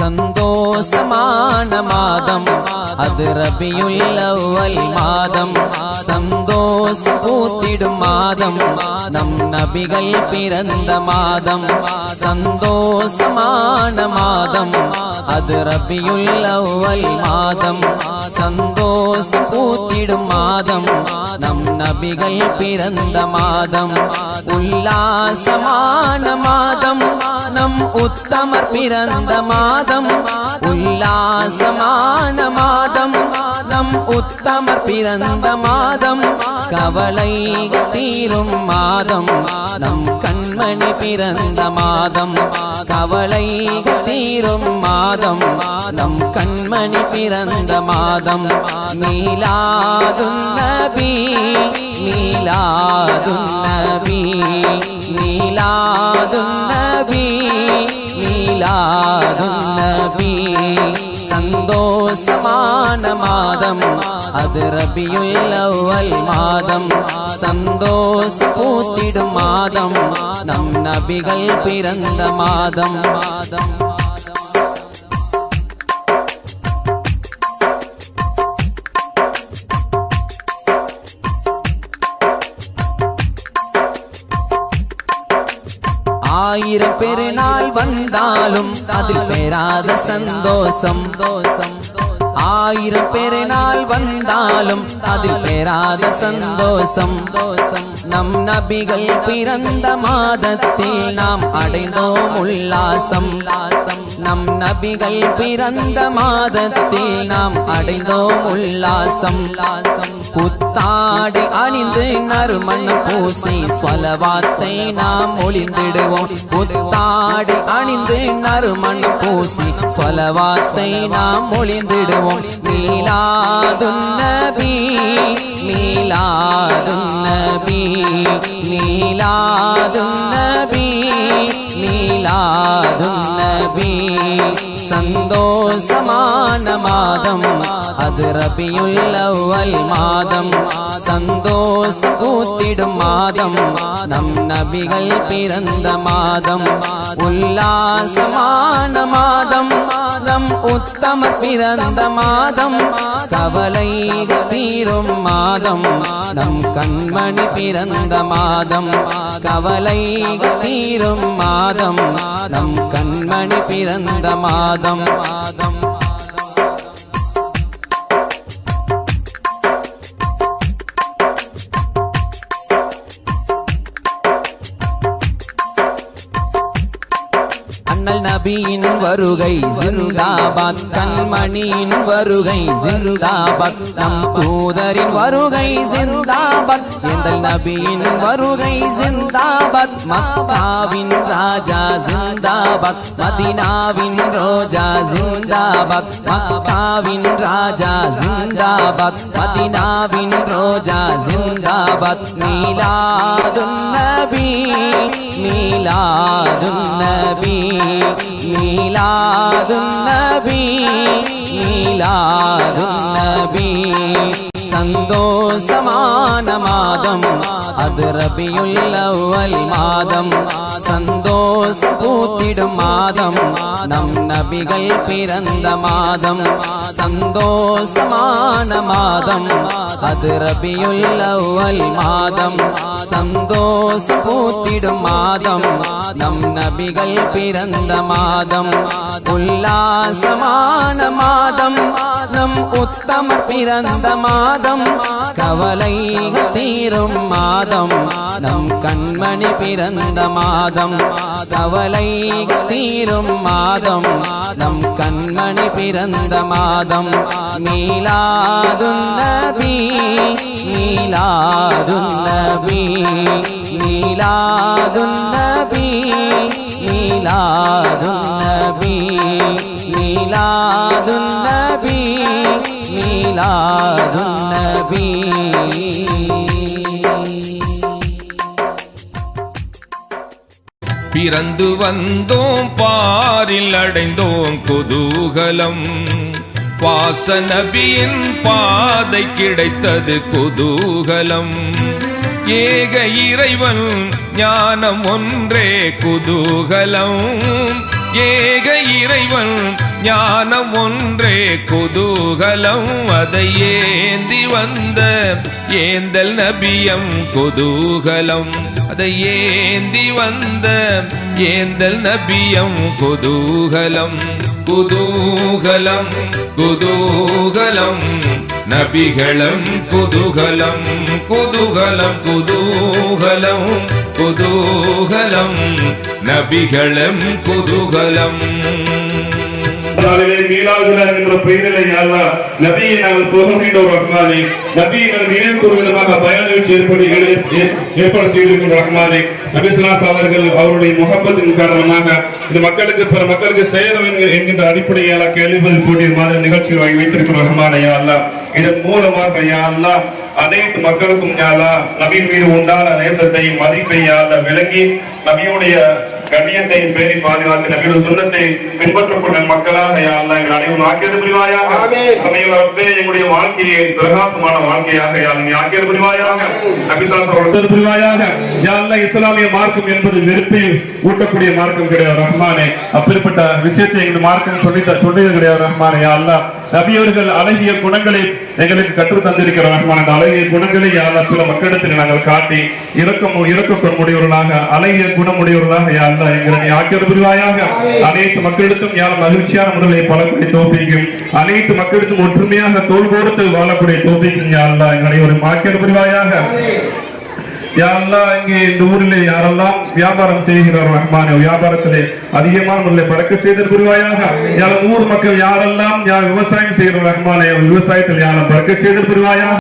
சந்தோஷமான மாதம். அது ரபியுல் அவ்வல் மாதம். சந்தோஷம் பூத்திடும் மாதம். நம் நபிகள் பிறந்த மாதம். சந்தோஷமான மாதம். அது ரபியுல் அவ்வல் மாதம். சந்தோஷம் பூத்திடும் மாதம். நம் நபிகள் பிறந்த மாதம். உல்லாசமான மாதம். மாதம் உத்தமர் பிறந்த மாதம் உல்லாசமான மாதம். நம் உத்தமர் பிறந்த மாதம் கவலை தீரும் மாதம். நம் கண்மணி பிறந்த மாதம் கவலை தீரும் மாதம். நம் கண்மணி பிறந்த மாதம் நீலாதும் மாதம். அது ரபியுல் அவ்வல் மாதம். சந்தோஷ் பூத்திடும் மாதம். நம் நபிகள் பிறந்த மாதம். மாதம் ஆயிரம் பெருநாள் வந்தாலும் அதில் பெறாத சந்தோஷம். தோஷம் ஆயிரம் பெருநாள் வந்தாலும் அதில் பெறாத சந்தோஷம். நம் நபிகள் பிறந்த மாதத்தில் நாம் அடைந்தோம் உல்லாசம். நம் நபிகள் பிறந்த மாதத்தில் நாம் அடைந்தோம் உல்லாசம். புத்தாடை அணிந்து நறுமண் பூசி சொலவாத்தை நாம் ஒளிந்திடுவோம். புத்தாடை அணிந்து நறுமண் பூசி சொலவாத்தை நாம் ஒளிந்திடுவோம். நீலாதுன் நபி நீலாதுன் நபி நீலாதுன்னபி சந்தோஷமான மாதம் அது ரபியுல் அவ்வல் மாதம். சந்தோஷ கூத்திடும் மாதம். நம் நபிகள் பிறந்த மாதம். உல்லாசமான மாதம். நம் உத்தம பிறந்த மாதம். கவலை தீரும் மாதம். நம் கண்மணி பிறந்த மாதம். கவலை தீரும் மாதம். நம் கண்மணி பிறந்த மாதம் மாதம். நபியின் வருகை ஜிந்தாபாத் கண்மணியின் வருகை ஜிந்தாபாத் நம் தூதரின் வருகை ஜிந்தாபாத் எந்தல் நபியின் வருகை ஜிந்தாபாத் மக்காவின் ராஜா ஜிந்தாபாத் மதினாவின் ரோஜா ஜிந்தாபாத் மக்காவின் ராஜா ஜிந்தாபாத் மதினாவின் ரோஜா ஜிந்தாபாத் நீலாதும் நபி மீலாதுன் நபி மீலாதுன் நபி மீலாதுன் நபி. சந்தோஷமான மாதம் அது ரபியுல் அவ்வல் மாதம். சந்தோஷ பூத்திடும் மாதம் நம் நபிகள் பிறந்த மாதம். சந்தோஷமான மாதம் அது ரபியுல் அவ்வல் மாதம். சந்தோஷ பூத்திடும் மாதம் நம் நபிகள் பிறந்த மாதம். உல்லாசமான மாதம் நம் உத்தம பிறந்த மாதம். மாதம் கவலை தீரும் மாதம் நம் கண்மணி பிறந்த மாதம் கவலை தீரும் மாதம் நம் கண்மணி பிறந்த மாதம் நீலாதுன்னபி நீலாதுன்னபி நீலாதுன்னபி நீலாதுன்னபி நீலாதுன்னபி நபி பிறந்து வந்தோம் பாரில் அடைந்தோம் குதூகலம். வாச நபியின் பாதை கிடைத்தது குதூகலம். ஏக இறைவன் ஞானம் ஒன்றே குதூகலம். ஏக இறைவன் ஞானம் ஒன்றே குதூகலம். அதை ஏந்தி வந்த ஏந்தல் நபியம் குதூகலம். அதை ஏந்தி வந்த ஏந்தல் நபியம் குதூகலம். குதூகலம் குதூகலம் நபிகளம் குதூகலம் குதூகலம் குதூகலம் குதூகலம் நபிகளம் குதூகலம். நாளிலே மீளாதுல என்ற பெயரிலே யாரா நபியை நாங்கள் புகழ்கின்றோம் ரஹ்மானே. நபியை நாங்கள் நினைவு கூறும் விதமாக ஏற்படி ஏற்பாடு செய்திருக்கின்ற ரஹ்மானே. நபிசுலாஸ் அவர்கள் அவருடைய முகப்பத்தின் காரணமாக இந்த மக்களுக்கு பிற மக்களுக்கு சேரும் என்கின்ற அடிப்படையால கேள்விகள் கூடிய மாதிரி நிகழ்ச்சி வாங்கி வைத்திருக்கிற ரஹ்மானே யா அல்லா இதன் மூலமாக யா அல்லா அனைத்து மக்களுக்கும் யாரா நபியின் மீது உண்டான நேசத்தையும் மதிப்பை யா விளங்கி நபியுடைய கண்ணியத்தை பேணி பாதுகாத்து நபியுடைய சுண்ணத்தை பின்பற்றக்கூடிய மக்களாக யா அல்லாஹ் எங்கள் அனைவரும் ஆக்கியது புரிவாயாக. ரப்பே எங்களுடைய வாழ்க்கையை பிரகாசமான வாழ்க்கையாக யா அல்லாஹ் நீ ஆக்கியது புரிவாயாக. நபிசாஸ் அவர்கள் புரிவாயாக யா அல்லாஹ் இஸ்லாமிய மார்க்கம் என்பது வெறுப்பை ஊட்டக்கூடிய மார்க்கம் கிடையாது. ரஹ்மானே அப்படிப்பட்ட விஷயத்தை எங்கள் மார்க்கம் சொல்லி சொல்லியது கிடையாது. ரஹ்மானே யா அல்லாஹ். நபியவர்கள் அழகிய குணங்களை எங்களுக்கு கற்றுத் தந்திருக்கிற ரஹ்மான் அந்த அழகிய குணங்களை யா அல்லாஹ் பிற மக்களிடத்தில் நாங்கள் காட்டி இரக்கம் முடியவர்களாக அழகிய குணமுடையவர்களாக யா எங்களை புரிவாயாக அனைத்து மக்களிடத்தும் யார் மகிழ்ச்சியான முறையை பலக்கூடிய தோப்பிக்கும். அனைத்து மக்களிடத்தும் ஒற்றுமையாக தோல் கொடுத்து வாழக்கூடிய தோப்பிக்கும் யா அல்லாஹ் எங்களை ஒரு ஆக்கியது புரிவாயாக யா அல்லாஹ் இங்கே இந்த ஊரிலே யாரெல்லாம் வியாபாரம் செய்கிறார் ரஹ்மானே வியாபாரத்திலே அதிகமான முறையில் பறக்க செய்தல் புரிவாயாக. யார் ஊர் மக்கள் யாரெல்லாம் யார் விவசாயம் செய்கிற ரஹ்மானே விவசாயத்தில் யாரும் பறக்க செய்தல் புரிவாயாக.